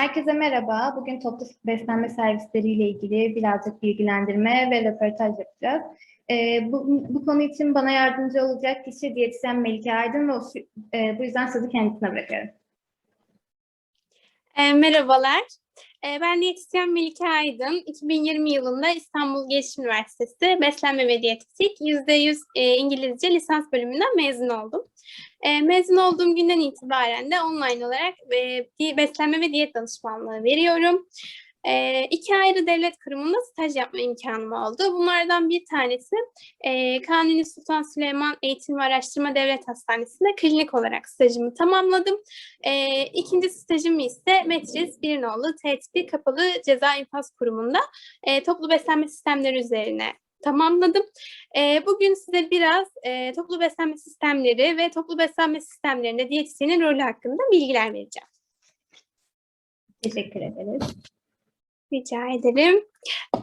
Herkese merhaba. Bugün toplu beslenme servisleriyle ilgili birazcık bilgilendirme ve röportaj yapacağız. Ee, bu, bu konu için bana yardımcı olacak kişi diyetisyen Melike Aydın ve o, e, bu yüzden sözü kendisine bırakıyorum. E, merhabalar. E, ben diyetisyen Melike Aydın. 2020 yılında İstanbul Gelişim Üniversitesi Beslenme ve Diyetetik %100 e, İngilizce lisans bölümünden mezun oldum. E, mezun olduğum günden itibaren de online olarak e, beslenme ve diyet danışmanlığı veriyorum. E, iki ayrı devlet kurumunda staj yapma imkanım oldu. Bunlardan bir tanesi e, Kanuni Sultan Süleyman Eğitim ve Araştırma Devlet Hastanesi'nde klinik olarak stajımı tamamladım. E, ikinci stajım ise Metris Bir Nolu TETP Kapalı Ceza İnfaz Kurumu'nda e, toplu beslenme sistemleri üzerine tamamladım. E, bugün size biraz e, toplu beslenme sistemleri ve toplu beslenme sistemlerinde diyetisyenin rolü hakkında bilgiler vereceğim. Teşekkür ederiz. Rica ederim.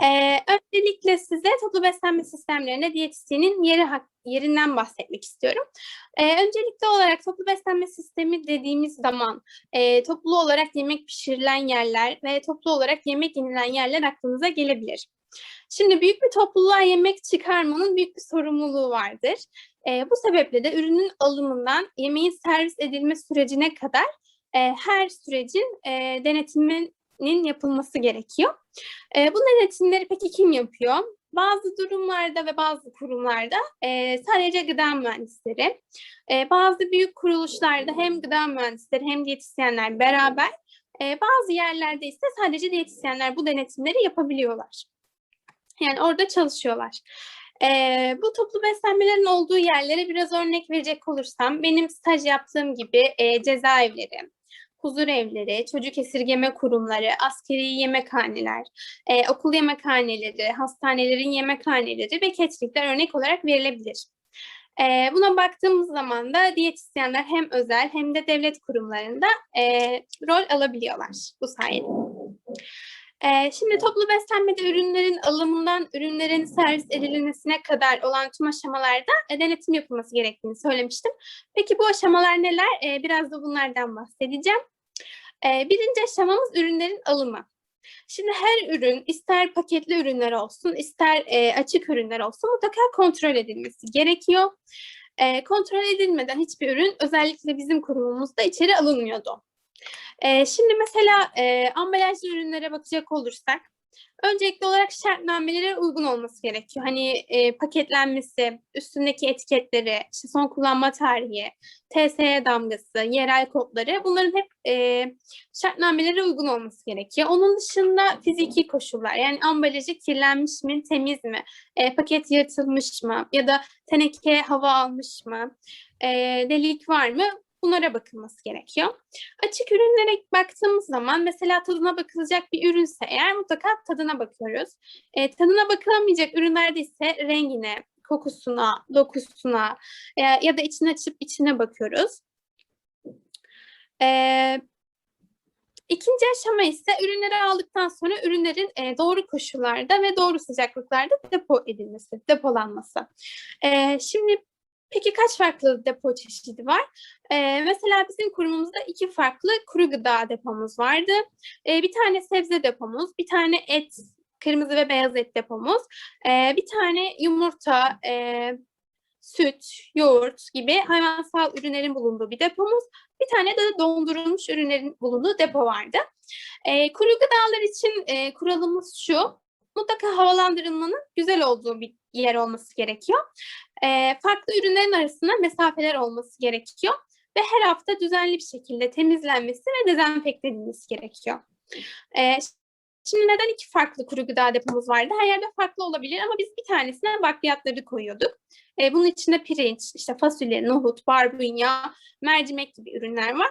Ee, öncelikle size toplu beslenme sistemlerinde diyetisyenin yeri yerinden bahsetmek istiyorum. Ee, öncelikli olarak toplu beslenme sistemi dediğimiz zaman e, toplu olarak yemek pişirilen yerler ve toplu olarak yemek yenilen yerler aklınıza gelebilir. Şimdi büyük bir topluluğa yemek çıkarmanın büyük bir sorumluluğu vardır. E, bu sebeple de ürünün alımından yemeğin servis edilme sürecine kadar e, her sürecin e, denetimin nin yapılması gerekiyor. E, bu denetimleri peki kim yapıyor? Bazı durumlarda ve bazı kurumlarda e, sadece gıda mühendisleri, e, bazı büyük kuruluşlarda hem gıda mühendisleri hem diyetisyenler beraber, e, bazı yerlerde ise sadece diyetisyenler bu denetimleri yapabiliyorlar. Yani orada çalışıyorlar. E, bu toplu beslenmelerin olduğu yerlere biraz örnek verecek olursam, benim staj yaptığım gibi e, cezaevleri, huzur evleri, çocuk esirgeme kurumları, askeri yemekhaneler, e, okul yemekhaneleri, hastanelerin yemekhaneleri ve cateringler örnek olarak verilebilir. E, buna baktığımız zaman da diyetisyenler hem özel hem de devlet kurumlarında e, rol alabiliyorlar bu sayede. Ee, şimdi toplu beslenmede ürünlerin alımından ürünlerin servis edilmesine kadar olan tüm aşamalarda e, denetim yapılması gerektiğini söylemiştim. Peki bu aşamalar neler? Ee, biraz da bunlardan bahsedeceğim. Ee, birinci aşamamız ürünlerin alımı. Şimdi her ürün ister paketli ürünler olsun ister e, açık ürünler olsun mutlaka kontrol edilmesi gerekiyor. E, kontrol edilmeden hiçbir ürün özellikle bizim kurumumuzda içeri alınmıyordu. E, şimdi mesela e, ambalajlı ürünlere bakacak olursak öncelikli olarak şartnamelere uygun olması gerekiyor. Hani e, paketlenmesi, üstündeki etiketleri, işte son kullanma tarihi, TSE damgası, yerel kodları bunların hep e, şartnamelere uygun olması gerekiyor. Onun dışında fiziki koşullar yani ambalajı kirlenmiş mi, temiz mi, e, paket yırtılmış mı ya da teneke hava almış mı, e, delik var mı Bunlara bakılması gerekiyor. Açık ürünlere baktığımız zaman mesela tadına bakılacak bir ürünse eğer mutlaka tadına bakıyoruz. E, tadına bakılamayacak ürünlerde ise rengine, kokusuna, dokusuna e, ya da içini açıp içine bakıyoruz. E, İkinci aşama ise ürünleri aldıktan sonra ürünlerin e, doğru koşullarda ve doğru sıcaklıklarda depo edilmesi, depolanması. E, şimdi Peki kaç farklı depo çeşidi var? Ee, mesela bizim kurumumuzda iki farklı kuru gıda depomuz vardı. Ee, bir tane sebze depomuz, bir tane et, kırmızı ve beyaz et depomuz, ee, bir tane yumurta, e, süt, yoğurt gibi hayvansal ürünlerin bulunduğu bir depomuz, bir tane de dondurulmuş ürünlerin bulunduğu depo vardı. Ee, kuru gıdalar için e, kuralımız şu, mutlaka havalandırılmanın güzel olduğu bir yer olması gerekiyor. E, farklı ürünlerin arasında mesafeler olması gerekiyor ve her hafta düzenli bir şekilde temizlenmesi ve dezenfekte edilmesi gerekiyor. E, şimdi neden iki farklı kuru gıda depomuz vardı? Her yerde farklı olabilir ama biz bir tanesine bakliyatları koyuyorduk. E, bunun içinde pirinç, işte fasulye, nohut, barbunya, mercimek gibi ürünler var.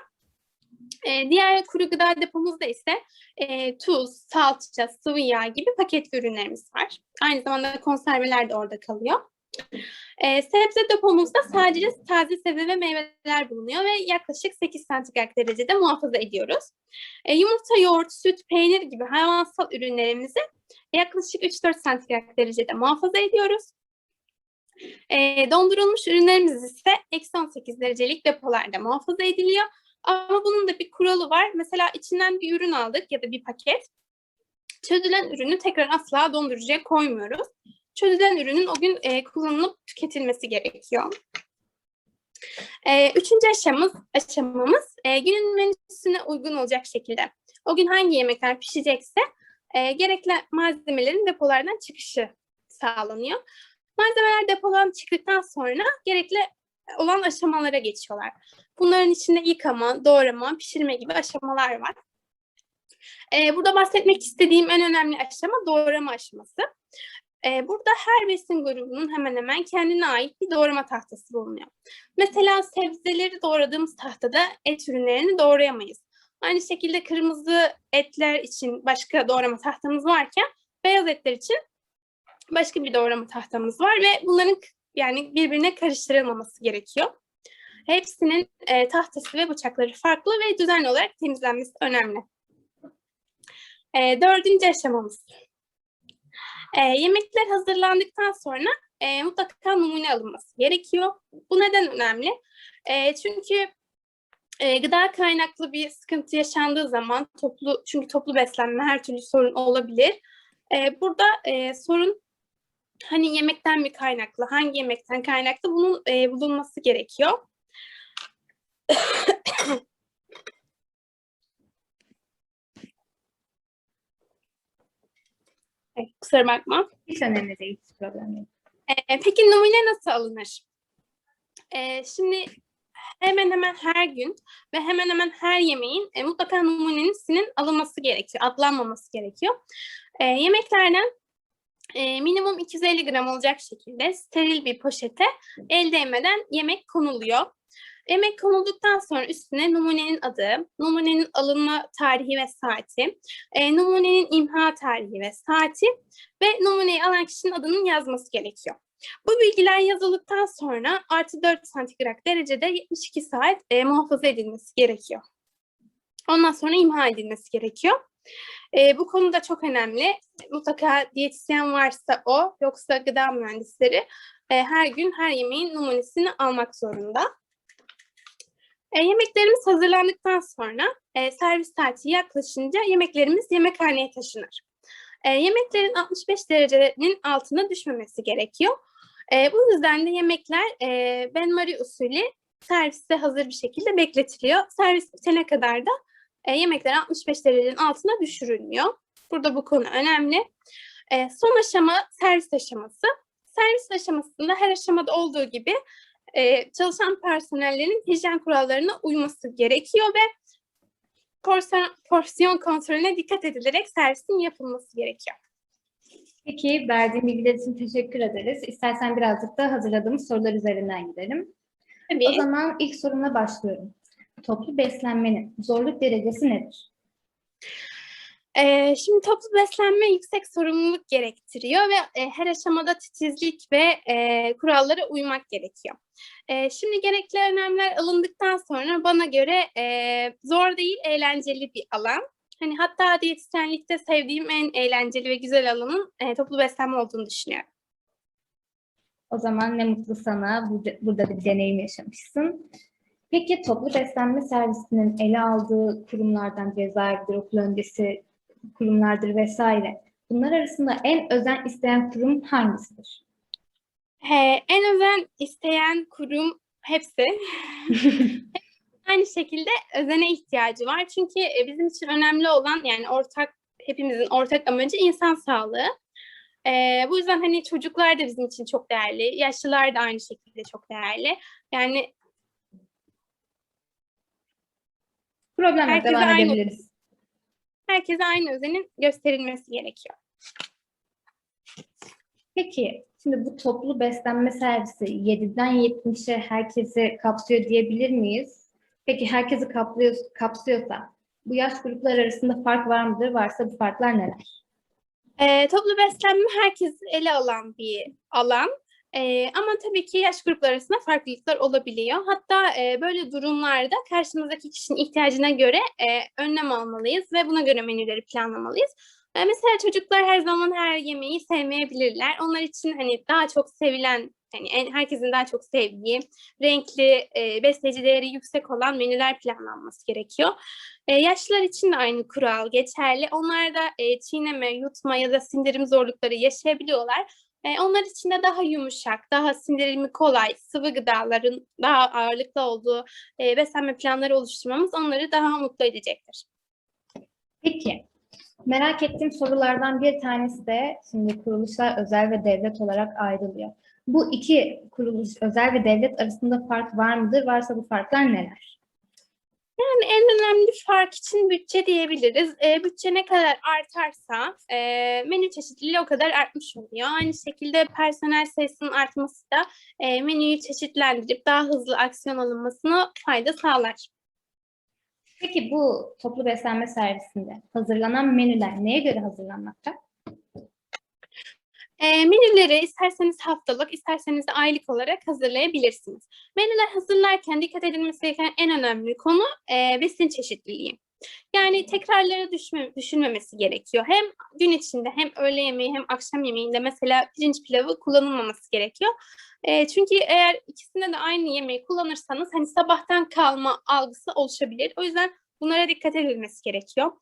E, diğer kuru gıda depomuzda ise e, tuz, salça, sıvı yağ gibi paket ürünlerimiz var. Aynı zamanda konserveler de orada kalıyor. E, sebze depomuzda sadece taze sebze ve meyveler bulunuyor ve yaklaşık 8 santigrat derecede muhafaza ediyoruz. E, yumurta, yoğurt, süt, peynir gibi hayvansal ürünlerimizi yaklaşık 3-4 santigrat derecede muhafaza ediyoruz. E, dondurulmuş ürünlerimiz ise eksi 18 derecelik depolarda muhafaza ediliyor. Ama bunun da bir kuralı var. Mesela içinden bir ürün aldık ya da bir paket. Çözülen ürünü tekrar asla dondurucuya koymuyoruz. Çözülen ürünün o gün e, kullanılıp tüketilmesi gerekiyor. E, üçüncü aşamamız, aşamamız e, günün menüsüne uygun olacak şekilde. O gün hangi yemekler pişecekse e, gerekli malzemelerin depolardan çıkışı sağlanıyor. Malzemeler depodan çıktıktan sonra gerekli olan aşamalara geçiyorlar. Bunların içinde yıkama, doğrama, pişirme gibi aşamalar var. Ee, burada bahsetmek istediğim en önemli aşama doğrama aşaması. Ee, burada her besin grubunun hemen hemen kendine ait bir doğrama tahtası bulunuyor. Mesela sebzeleri doğradığımız tahtada et ürünlerini doğrayamayız. Aynı şekilde kırmızı etler için başka doğrama tahtamız varken beyaz etler için başka bir doğrama tahtamız var ve bunların yani birbirine karıştırılmaması gerekiyor. Hepsinin e, tahtası ve bıçakları farklı ve düzenli olarak temizlenmesi önemli. E, dördüncü aşamamız. E, yemekler hazırlandıktan sonra e, mutlaka numune alınması gerekiyor. Bu neden önemli? E, çünkü e, gıda kaynaklı bir sıkıntı yaşandığı zaman toplu çünkü toplu beslenme her türlü sorun olabilir. E, burada e, sorun hani yemekten mi kaynaklı, hangi yemekten kaynaklı bunun e, bulunması gerekiyor. Evet, kusura bakma. Hiç önemli değil, hiç problem yok. E, peki numune nasıl alınır? E, şimdi hemen hemen her gün ve hemen hemen her yemeğin e, mutlaka numunesinin alınması gerekiyor, adlanmaması gerekiyor. E, yemeklerden e, minimum 250 gram olacak şekilde steril bir poşete el değmeden yemek konuluyor. Yemek konulduktan sonra üstüne numunenin adı, numunenin alınma tarihi ve saati, e, numunenin imha tarihi ve saati ve numuneyi alan kişinin adının yazması gerekiyor. Bu bilgiler yazıldıktan sonra artı 4 santigrat derecede 72 saat e, muhafaza edilmesi gerekiyor. Ondan sonra imha edilmesi gerekiyor. E, bu konu da çok önemli. Mutlaka diyetisyen varsa o, yoksa gıda mühendisleri e, her gün her yemeğin numunesini almak zorunda. E, yemeklerimiz hazırlandıktan sonra e, servis saati yaklaşınca yemeklerimiz yemekhaneye taşınır. E, yemeklerin 65 derecenin altına düşmemesi gerekiyor. E, bu yüzden de yemekler e, benmari usulü serviste hazır bir şekilde bekletiliyor. Servis bitene kadar da e, yemekler 65 derecenin altına düşürülmüyor. Burada bu konu önemli. E, son aşama servis aşaması. Servis aşamasında her aşamada olduğu gibi e, çalışan personellerin hijyen kurallarına uyması gerekiyor ve porsiyon, porsiyon kontrolüne dikkat edilerek servisin yapılması gerekiyor. Peki, verdiğin bilgiler için teşekkür ederiz. İstersen birazcık da hazırladığımız sorular üzerinden gidelim. Tabii. O zaman ilk sorumla başlıyorum. Toplu beslenmenin zorluk derecesi nedir? Ee, şimdi toplu beslenme yüksek sorumluluk gerektiriyor ve e, her aşamada titizlik ve e, kurallara uymak gerekiyor. E, şimdi gerekli önlemler alındıktan sonra bana göre e, zor değil, eğlenceli bir alan. Hani hatta diyetisyenlikte sevdiğim en eğlenceli ve güzel alanın e, toplu beslenme olduğunu düşünüyorum. O zaman ne mutlu sana. Burada, burada bir deneyim yaşamışsın. Peki toplu beslenme servisinin ele aldığı kurumlardan cezaevidir, okul öncesi kurumlardır vesaire. Bunlar arasında en özen isteyen kurum hangisidir? He, en özen isteyen kurum hepsi. Aynı şekilde özene ihtiyacı var. Çünkü e, bizim için önemli olan yani ortak hepimizin ortak amacı insan sağlığı. Ee, bu yüzden hani çocuklar da bizim için çok değerli, yaşlılar da aynı şekilde çok değerli. Yani Problem yok, Herkese devam aynı- edebiliriz. Herkese aynı özenin gösterilmesi gerekiyor. Peki, şimdi bu toplu beslenme servisi 7'den 70'e herkesi kapsıyor diyebilir miyiz? Peki herkesi kaplıyor, kapsıyorsa bu yaş gruplar arasında fark var mıdır? Varsa bu farklar neler? Ee, toplu beslenme herkes ele alan bir alan. Ee, ama tabii ki yaş grupları arasında farklılıklar olabiliyor. Hatta e, böyle durumlarda karşımızdaki kişinin ihtiyacına göre e, önlem almalıyız ve buna göre menüleri planlamalıyız. E, mesela çocuklar her zaman her yemeği sevmeyebilirler. Onlar için hani daha çok sevilen, hani en, herkesin daha çok sevdiği, renkli, e, besleyici değeri yüksek olan menüler planlanması gerekiyor. E, yaşlılar için de aynı kural geçerli. Onlar da e, çiğneme, yutma ya da sindirim zorlukları yaşayabiliyorlar. E, onlar için de daha yumuşak, daha sindirimi kolay, sıvı gıdaların daha ağırlıklı olduğu e, beslenme planları oluşturmamız onları daha mutlu edecektir. Peki, merak ettiğim sorulardan bir tanesi de şimdi kuruluşlar özel ve devlet olarak ayrılıyor. Bu iki kuruluş özel ve devlet arasında fark var mıdır? Varsa bu farklar neler? Yani en önemli fark için bütçe diyebiliriz. E, bütçe ne kadar artarsa e, menü çeşitliliği o kadar artmış oluyor. Aynı şekilde personel sayısının artması da e, menüyü çeşitlendirip daha hızlı aksiyon alınmasına fayda sağlar. Peki bu toplu beslenme servisinde hazırlanan menüler neye göre hazırlanmakta? E, menüleri isterseniz haftalık, isterseniz de aylık olarak hazırlayabilirsiniz. Menüler hazırlarken dikkat edilmesi gereken en önemli konu e, besin çeşitliliği. Yani tekrarlara düşme, düşünmemesi gerekiyor. Hem gün içinde hem öğle yemeği hem akşam yemeğinde mesela pirinç pilavı kullanılmaması gerekiyor. E, çünkü eğer ikisinde de aynı yemeği kullanırsanız hani sabahtan kalma algısı oluşabilir. O yüzden bunlara dikkat edilmesi gerekiyor.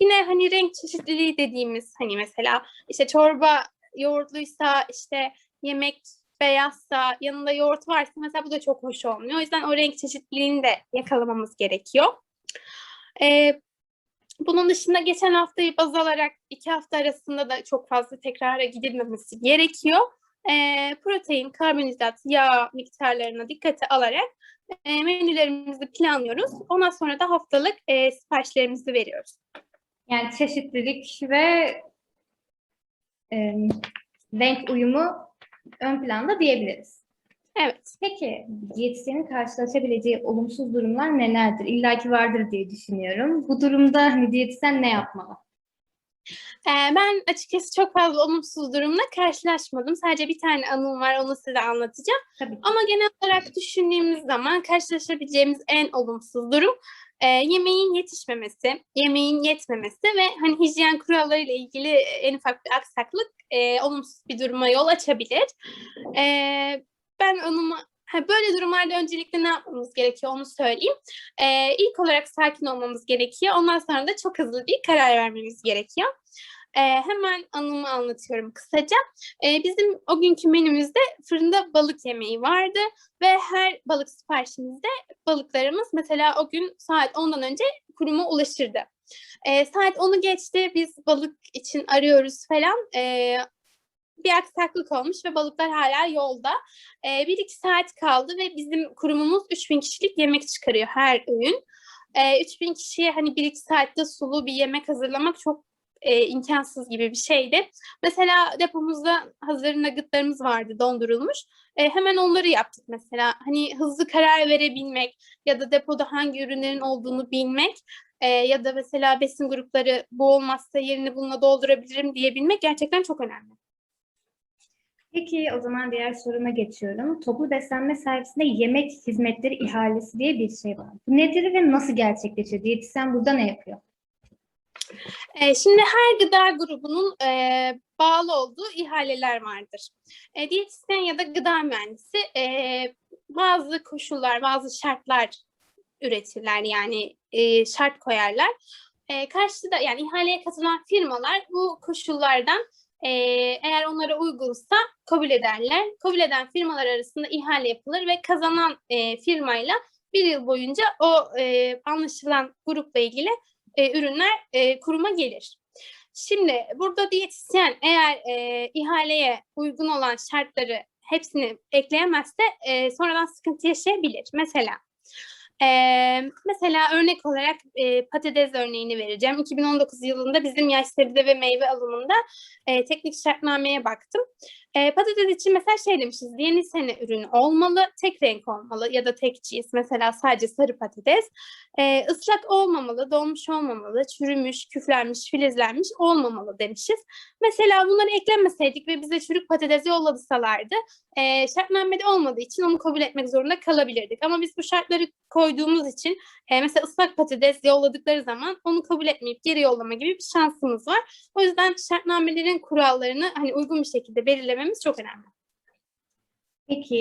Yine hani renk çeşitliliği dediğimiz hani mesela işte çorba yoğurtluysa işte yemek beyazsa yanında yoğurt varsa mesela bu da çok hoş olmuyor. O yüzden o renk çeşitliliğini de yakalamamız gerekiyor. Ee, bunun dışında geçen haftayı baz alarak iki hafta arasında da çok fazla tekrara gidilmemesi gerekiyor. Ee, protein, karbonhidrat, yağ miktarlarına dikkate alarak e, menülerimizi planlıyoruz. Ondan sonra da haftalık e, siparişlerimizi veriyoruz. Yani çeşitlilik ve e, renk uyumu ön planda diyebiliriz. Evet. Peki diyetisyenin karşılaşabileceği olumsuz durumlar nelerdir? İlla ki vardır diye düşünüyorum. Bu durumda hani diyetisyen ne yapmalı? Ee, ben açıkçası çok fazla olumsuz durumla karşılaşmadım. Sadece bir tane anım var, onu size anlatacağım. Tabii. Ama genel olarak düşündüğümüz zaman karşılaşabileceğimiz en olumsuz durum e, yemeğin yetişmemesi, yemeğin yetmemesi ve hani hijyen kurallarıyla ilgili en ufak bir aksaklık e, olumsuz bir duruma yol açabilir. E, ben Ha, böyle durumlarda öncelikle ne yapmamız gerekiyor onu söyleyeyim. Ee, ilk olarak sakin olmamız gerekiyor. Ondan sonra da çok hızlı bir karar vermemiz gerekiyor. Ee, hemen anımı anlatıyorum kısaca. Ee, bizim o günkü menümüzde fırında balık yemeği vardı ve her balık siparişimizde balıklarımız mesela o gün saat 10'dan önce kuruma ulaşırdı. Ee, saat 10'u geçti biz balık için arıyoruz falan. Ee, bir aksaklık olmuş ve balıklar hala yolda. Ee, bir iki saat kaldı ve bizim kurumumuz 3000 kişilik yemek çıkarıyor her öğün. Ee, 3000 kişiye hani bir iki saatte sulu bir yemek hazırlamak çok e, imkansız gibi bir şeydi. Mesela depomuzda hazır nuggetlarımız vardı dondurulmuş. E, hemen onları yaptık mesela. Hani hızlı karar verebilmek ya da depoda hangi ürünlerin olduğunu bilmek e, ya da mesela besin grupları bu olmazsa yerini bununla doldurabilirim diyebilmek gerçekten çok önemli. Peki o zaman diğer soruma geçiyorum. Toplu beslenme servisinde yemek hizmetleri ihalesi diye bir şey var. Bu nedir ve nasıl gerçekleşiyor? Diyetisyen burada ne yapıyor? E, şimdi her gıda grubunun e, bağlı olduğu ihaleler vardır. E, diyetisyen ya da gıda mühendisi e, bazı koşullar, bazı şartlar üretirler yani e, şart koyarlar. E, karşıda yani ihaleye katılan firmalar bu koşullardan e, eğer onlara uygunsa kabul ederler. Kabul eden firmalar arasında ihale yapılır ve kazanan e, firmayla bir yıl boyunca o e, anlaşılan grupla ilgili e, ürünler e, kuruma gelir. Şimdi burada diyetisyen eğer e, ihaleye uygun olan şartları hepsini ekleyemezse e, sonradan sıkıntı yaşayabilir. Mesela ee, mesela örnek olarak e, patates örneğini vereceğim. 2019 yılında bizim yaş sebze ve meyve alımında e, teknik şartnameye baktım. E, patates için mesela şey demişiz, yeni sene ürünü olmalı, tek renk olmalı ya da tek cins, mesela sadece sarı patates. E, ıslak olmamalı, donmuş olmamalı, çürümüş, küflenmiş, filizlenmiş olmamalı demişiz. Mesela bunları eklemeseydik ve bize çürük patates yollasalardı, e, şartnamede olmadığı için onu kabul etmek zorunda kalabilirdik. Ama biz bu şartları koyduğumuz için e, mesela ıslak patates yolladıkları zaman onu kabul etmeyip geri yollama gibi bir şansımız var. O yüzden şartnamelerin kurallarını hani uygun bir şekilde belirlememiz çok önemli. Peki